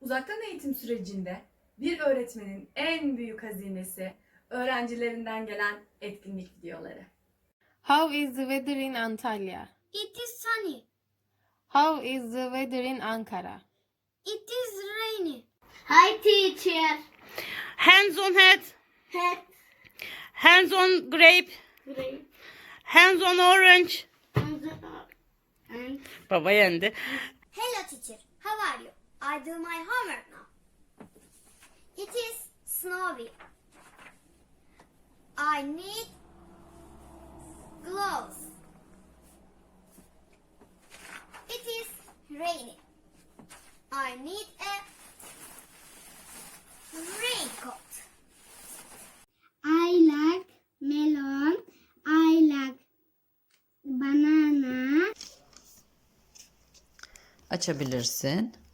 Uzaktan eğitim sürecinde bir öğretmenin en büyük hazinesi öğrencilerinden gelen etkinlik videoları. How is the weather in Antalya? It is sunny. How is the weather in Ankara? It is rainy. Hi, teacher. Hands on head. Head. Hands on grape. Great. Hands on orange. Baba yendi. Hello, teacher. How are you? I do my homework now. It is snowy. I need gloves. It is rainy. I need a raincoat. I like melon. I like banana. Açabilirsin.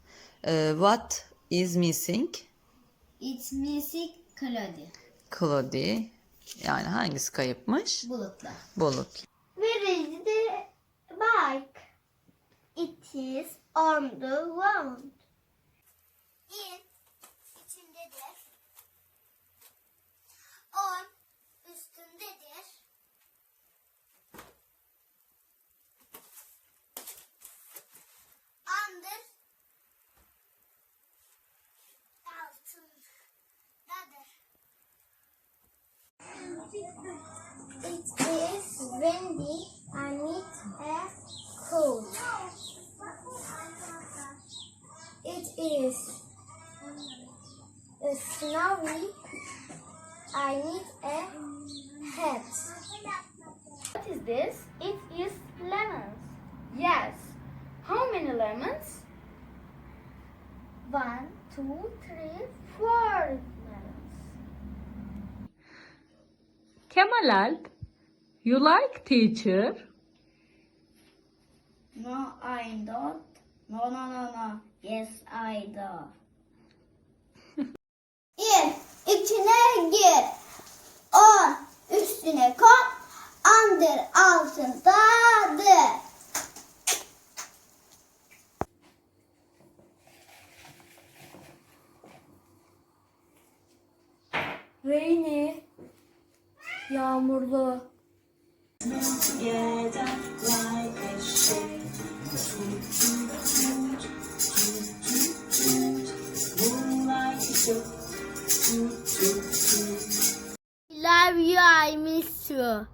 Ee, what is missing? It's missing Claudia. Cloudy. Yani hangisi kayıpmış? Bulutlar. Bulut. Where is the bike? It is on the ground. It is windy. I need a coat. It is snowy. I need a hat. What is this? It is lemons. Yes. How many lemons? One, two, three, four Kemal Alp, you like teacher? No, I don't. No, no, no, no. Yes, I do. İn, içine gir. On, üstüne kon. Andır, altındadır. Rainy, Yağmurlu. Love you, I miss you.